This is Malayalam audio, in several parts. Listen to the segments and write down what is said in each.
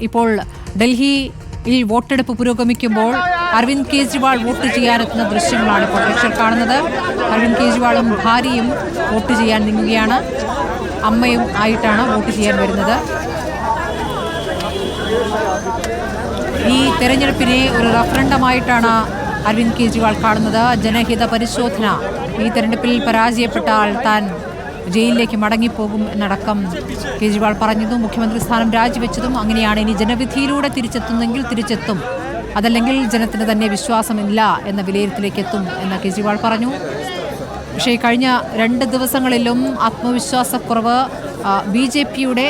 ഇപ്പോൾ ഡൽഹിയിൽ വോട്ടെടുപ്പ് പുരോഗമിക്കുമ്പോൾ അരവിന്ദ് കെജ്രിവാൾ വോട്ട് ചെയ്യാനെത്തുന്ന ദൃശ്യങ്ങളാണ് ഇപ്പോൾ പ്രേക്ഷകർ കാണുന്നത്. അരവിന്ദ് കെജ്രിവാളും ഭാര്യയും വോട്ട് ചെയ്യാൻ നീങ്ങുകയാണ്. അമ്മയും ആയിട്ടാണ് വോട്ട് ചെയ്യാൻ വരുന്നത്. ഈ തെരഞ്ഞെടുപ്പിനെ ഒരു റഫറൻഡമായിട്ടാണ് അരവിന്ദ് കെജ്രിവാൾ കാണുന്നത്. ജനഹിത പരിശോധന. ഈ തെരഞ്ഞെടുപ്പിൽ പരാജയപ്പെട്ടാൽ താൻ ജയിലിലേക്ക് മടങ്ങിപ്പോകും എന്നടക്കം കേജ്രിവാൾ പറഞ്ഞതും മുഖ്യമന്ത്രി സ്ഥാനം രാജിവെച്ചതും അങ്ങനെയാണ്. ഇനി ജനവിധിയിലൂടെ തിരിച്ചെത്തുന്നെങ്കിൽ തിരിച്ചെത്തും. അതല്ലെങ്കിൽ ജനത്തിന് തന്നെ വിശ്വാസമില്ല എന്ന വിലയിരുത്തലേക്ക് എത്തും എന്ന് കേജ്രിവാൾ പറഞ്ഞു. പക്ഷേ കഴിഞ്ഞ രണ്ട് ദിവസങ്ങളിലും ആത്മവിശ്വാസക്കുറവ് ബി ജെ പിയുടെ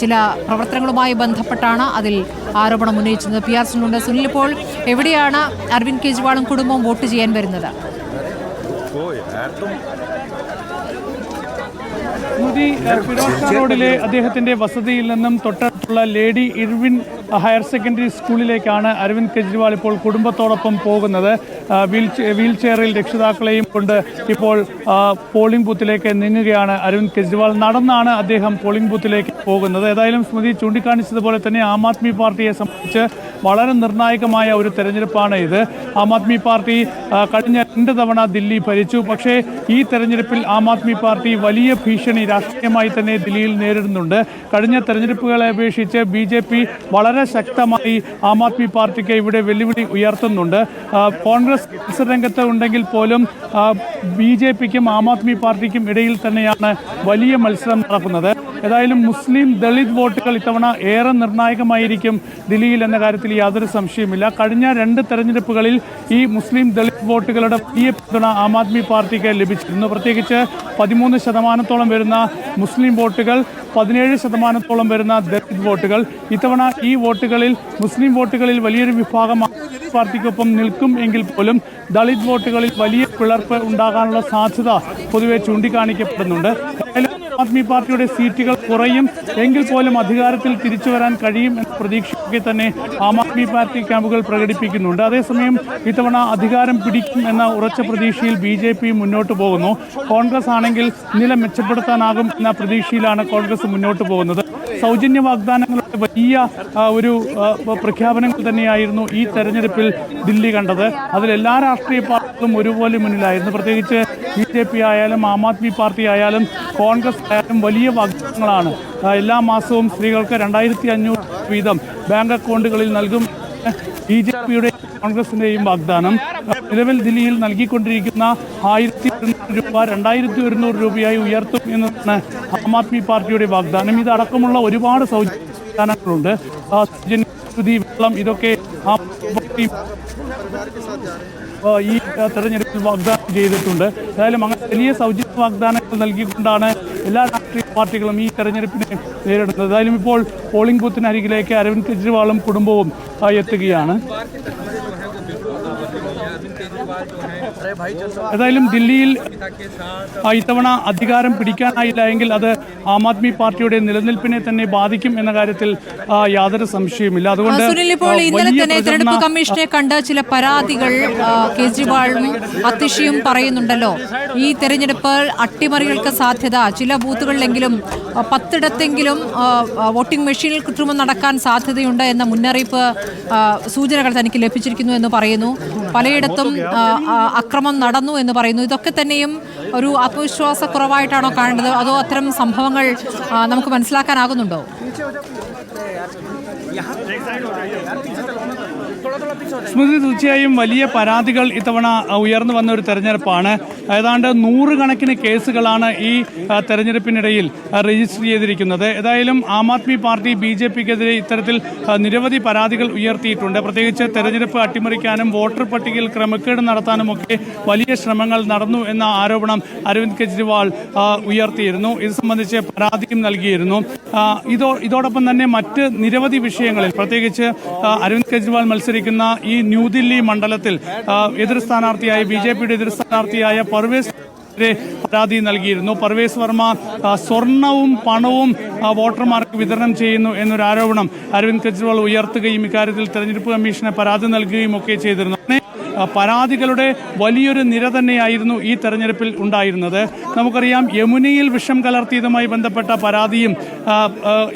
ചില പ്രവർത്തനങ്ങളുമായി ബന്ധപ്പെട്ടാണ് അതിൽ ആരോപണം ഉന്നയിച്ചത് പി ആർ സുനിലുണ്ട് സുനിൽ ഇപ്പോൾ എവിടെയാണ് അരവിന്ദ് കെജ്രിവാളും കുടുംബവും വോട്ട് ചെയ്യാൻ വരുന്നത്? സ്മൃതി ഫിറോസ് റോഡിലെ അദ്ദേഹത്തിന്റെ വസതിയിൽ നിന്നും തൊട്ടടുത്തുള്ള ലേഡി ഇർവിൻ ഹയർ സെക്കൻഡറി സ്കൂളിലേക്കാണ് അരവിന്ദ് കെജ്രിവാൾ ഇപ്പോൾ കുടുംബത്തോടൊപ്പം പോകുന്നത്. വീൽ ചെയറിൽ രക്ഷിതാക്കളെയും കൊണ്ട് ഇപ്പോൾ പോളിംഗ് ബൂത്തിലേക്ക് നീങ്ങുകയാണ് അരവിന്ദ് കെജ്രിവാൾ. നടന്നാണ് അദ്ദേഹം പോളിംഗ് ബൂത്തിലേക്ക് പോകുന്നത്. ഏതായാലും സ്മൃതി ചൂണ്ടിക്കാണിച്ചതുപോലെ തന്നെ ആം ആദ്മി പാർട്ടിയെ സംബന്ധിച്ച് വളരെ നിർണായകമായ ഒരു തെരഞ്ഞെടുപ്പാണ് ഇത്. ആം ആദ്മി പാർട്ടി കഴിഞ്ഞ രണ്ട് തവണ ദില്ലി ഭരിച്ചു. പക്ഷേ ഈ തെരഞ്ഞെടുപ്പിൽ ആം ആദ്മി പാർട്ടി വലിയ ഭീഷണി രാഷ്ട്രീയമായി തന്നെ ദില്ലിയിൽ നേരിടുന്നുണ്ട്. കഴിഞ്ഞ തെരഞ്ഞെടുപ്പുകളെ അപേക്ഷിച്ച് ബി ജെ പി വളരെ ശക്തമായി ആം ആദ്മി പാർട്ടിക്ക് ഇവിടെ വെല്ലുവിളി ഉയർത്തുന്നുണ്ട്. കോൺഗ്രസ് മത്സരരംഗത്ത് ഉണ്ടെങ്കിൽ പോലും ബി ജെ പിക്കും ആം ആദ്മി പാർട്ടിക്കും ഇടയിൽ തന്നെയാണ് വലിയ മത്സരം നടക്കുന്നത്. ഏതായാലും മുസ്ലിം ദളിത് വോട്ടുകൾ ഇത്തവണ ഏറെ നിർണായകമായിരിക്കും ദില്ലിയിൽ എന്ന കാര്യത്തിൽ യാതൊരു സംശയമില്ല കഴിഞ്ഞ രണ്ട് തെരഞ്ഞെടുപ്പുകളിൽ ഈ മുസ്ലിം ദളിത് വോട്ടുകളുടെ വലിയ പിന്തുണ ആം ആദ്മി പാർട്ടിക്ക് ലഭിച്ചിരുന്നു. പ്രത്യേകിച്ച് പതിമൂന്ന് ശതമാനത്തോളം വരുന്ന മുസ്ലിം വോട്ടുകൾ പതിനേഴ് ശതമാനത്തോളം വരുന്ന ദളിത് വോട്ടുകൾ. ഇത്തവണ ഈ വോട്ടുകളിൽ മുസ്ലിം വോട്ടുകളിൽ വലിയൊരു വിഭാഗം പാർട്ടിക്കൊപ്പം നിൽക്കും എങ്കിൽ പോലും ദളിത് വോട്ടുകളിൽ വലിയ പിളർപ്പ് ഉണ്ടാകാനുള്ള സാധ്യത പൊതുവെ ചൂണ്ടിക്കാണിക്കപ്പെടുന്നുണ്ട്. ആദ്മി പാർട്ടിയുടെ സീറ്റുകൾ കുറയും. എങ്കിൽ പോലും അധികാരത്തിൽ തിരിച്ചു വരാൻ കഴിയും എന്ന പ്രതീക്ഷയൊക്കെ തന്നെ ആം ആദ്മി പാർട്ടി ക്യാമ്പുകൾ പ്രകടിപ്പിക്കുന്നുണ്ട്. അതേസമയം ഇത്തവണ അധികാരം പിടിക്കും എന്ന ഉറച്ച പ്രതീക്ഷയിൽ ബി ജെ പി മുന്നോട്ട് പോകുന്നു. കോൺഗ്രസ് ആണെങ്കിൽ നില മെച്ചപ്പെടുത്താനാകും എന്ന പ്രതീക്ഷയിലാണ് കോൺഗ്രസ് മുന്നോട്ട് പോകുന്നത്. സൗജന്യ വാഗ്ദാനങ്ങളുടെ വലിയ ഒരു പ്രഖ്യാപനങ്ങൾ തന്നെയായിരുന്നു ഈ തെരഞ്ഞെടുപ്പിൽ ദില്ലി കണ്ടത്. അതിൽ എല്ലാ രാഷ്ട്രീയ പാർട്ടികളും ഒരുപോലെ മുന്നിലായിരുന്നു. പ്രത്യേകിച്ച് ബി ജെ പി ആയാലും ആം ആദ്മി പാർട്ടി ആയാലും കോൺഗ്രസ് ആയാലും വലിയ വാഗ്ദാനങ്ങളാണ്. എല്ലാ മാസവും സ്ത്രീകൾക്ക് രണ്ടായിരത്തി അഞ്ഞൂറ് വീതം ബാങ്ക് അക്കൗണ്ടുകളിൽ നൽകും. ബി ജെ പിയുടെ കോൺഗ്രസിന്റെയും വാഗ്ദാനം നിലവിൽ ദില്ലിയിൽ നൽകിക്കൊണ്ടിരിക്കുന്ന ആയിരത്തി ഒരുന്നൂറ് രൂപ രണ്ടായിരത്തി ഒരുന്നൂറ് രൂപയായി ഉയർത്തും എന്നതാണ് ആം ആദ്മി പാർട്ടിയുടെ വാഗ്ദാനം. ഇതടക്കമുള്ള ഒരുപാട് സൗജന്യങ്ങളുണ്ട് വെള്ളം ഇതൊക്കെ ഈ തെരഞ്ഞെടുപ്പിൽ വാഗ്ദാനം ചെയ്തിട്ടുണ്ട്. ഏതായാലും അങ്ങനെ വലിയ സൗജന്യ വാഗ്ദാനങ്ങൾ നൽകിക്കൊണ്ടാണ് എല്ലാ രാഷ്ട്രീയ പാർട്ടികളും ഈ തെരഞ്ഞെടുപ്പിനെ നേരിടുന്നത്. ഏതായാലും ഇപ്പോൾ പോളിംഗ് ബൂത്തിന് ബൂത്തിനരികിലേക്ക് അരവിന്ദ് കെജ്രിവാളും കുടുംബവും എത്തുകയാണ്. ഏതായാലും ദില്ലിയിൽ ഇത്തവണ അധികാരം പിടിക്കാനായില്ല എങ്കിൽ അത് ആം ആദ്മി പാർട്ടിയുടെ നിലനിൽപ്പിനെ തന്നെ ബാധിക്കും എന്ന കാര്യത്തിൽ യാതൊരു സംശയവുമില്ല. അതുകൊണ്ട് സുനിൽ ഇപ്പോൾ ഇന്നലെ തന്നെ തെരഞ്ഞെടുപ്പ് കമ്മീഷനെ കണ്ട ചില പരാതികൾ കേജ്രിവാളും അതിഷിയും പറയുന്നുണ്ടല്ലോ. ഈ തെരഞ്ഞെടുപ്പ് അട്ടിമറികൾക്ക് സാധ്യത. ചില ബൂത്തുകളിലെങ്കിലും പത്തിടത്തെങ്കിലും വോട്ടിംഗ് മെഷീനിൽ കൃത്രിമം നടക്കാൻ സാധ്യതയുണ്ട് എന്ന മുന്നറിയിപ്പ് സൂചനകൾ തനിക്ക് ലഭിച്ചിരിക്കുന്നു എന്ന് പറയുന്നു. പലയിടത്തും ആ, അക്രമം നടന്നു എന്ന് പറയുന്നു. ഇതൊക്കെ തന്നെയും ഒരു ആത്മവിശ്വാസക്കുറവായിട്ടാണോ കാണുന്നത്? അതോ അത്തരം സംഭവങ്ങൾ നമുക്ക് മനസ്സിലാക്കാനാകുന്നുണ്ടോ? സ്മൃതി തീർച്ചയായും വലിയ പരാതികൾ ഇത്തവണ ഉയർന്നു വന്ന ഒരു തെരഞ്ഞെടുപ്പാണ്. ഏതാണ്ട് നൂറുകണക്കിന് കേസുകളാണ് ഈ തെരഞ്ഞെടുപ്പിനിടയിൽ രജിസ്റ്റർ ചെയ്തിരിക്കുന്നത്. ഏതായാലും Aam Aadmi party B J പിക്കെതിരെ ഇത്തരത്തിൽ നിരവധി പരാതികൾ ഉയർത്തിയിട്ടുണ്ട്. പ്രത്യേകിച്ച് തെരഞ്ഞെടുപ്പ് അട്ടിമറിക്കാനും വോട്ടർ പട്ടികയിൽ ക്രമക്കേട് നടത്താനുമൊക്കെ വലിയ ശ്രമങ്ങൾ നടന്നു എന്ന ആരോപണം അരവിന്ദ് കെജ്രിവാൾ ഉയർത്തിയിരുന്നു. ഇത് സംബന്ധിച്ച് പരാതിയും നൽകിയിരുന്നു. ഇതോ ഇതോടൊപ്പം തന്നെ മറ്റ് നിരവധി വിഷയങ്ങളിൽ പ്രത്യേകിച്ച് അരവിന്ദ് കെജ്രിവാൾ മത്സരിക്കുന്ന ഈ ന്യൂദില്ലി മണ്ഡലത്തിൽ എതിർ സ്ഥാനാർത്ഥിയായ ബി ജെ പിയുടെ എതിർ സ്ഥാനാർത്ഥിയായ പർവേസ് പരാതി നൽകിയിരുന്നു. പർവേസ് വർമ്മ സ്വർണവും പണവും വോട്ടർമാർക്ക് വിതരണം ചെയ്യുന്നു എന്നൊരു ആരോപണം അരവിന്ദ് കെജ്രിവാൾ ഉയർത്തുകയും ഇക്കാര്യത്തിൽ തെരഞ്ഞെടുപ്പ് കമ്മീഷന് പരാതി നൽകുകയും ഒക്കെ ചെയ്തിരുന്നു. പരാതികളുടെ വലിയൊരു നിര തന്നെയായിരുന്നു ഈ തെരഞ്ഞെടുപ്പിൽ ഉണ്ടായിരുന്നത്. നമുക്കറിയാം യമുനയിൽ വിഷം കലർത്തിയതുമായി ബന്ധപ്പെട്ട പരാതിയും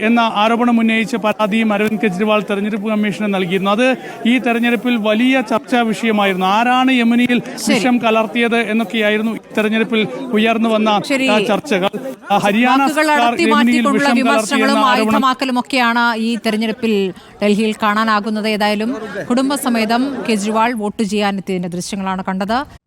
എന്ന ആരോപണം ഉന്നയിച്ച പരാതിയും അരവിന്ദ് കെജ്രിവാൾ തെരഞ്ഞെടുപ്പ് കമ്മീഷന് നൽകിയിരുന്നു. അത് ഈ തെരഞ്ഞെടുപ്പിൽ വലിയ ചർച്ചാ വിഷയമായിരുന്നു. ആരാണ് യമുനയിൽ വിഷം കലർത്തിയത് എന്നൊക്കെയായിരുന്നു ഈ തെരഞ്ഞെടുപ്പിൽ ഉയർന്നു വന്ന ചർച്ചകൾ. ഹരിയാന ആയുധമാക്കലും ഒക്കെയാണ് ഈ തെരഞ്ഞെടുപ്പിൽ ഡൽഹിയിൽ കാണാനാകുന്നത്. ഏതായാലും കുടുംബസമേതം കെജ്രിവാൾ വോട്ട് ചെയ്യാനെത്തിയതിന്റെ ദൃശ്യങ്ങളാണ് കണ്ടത്.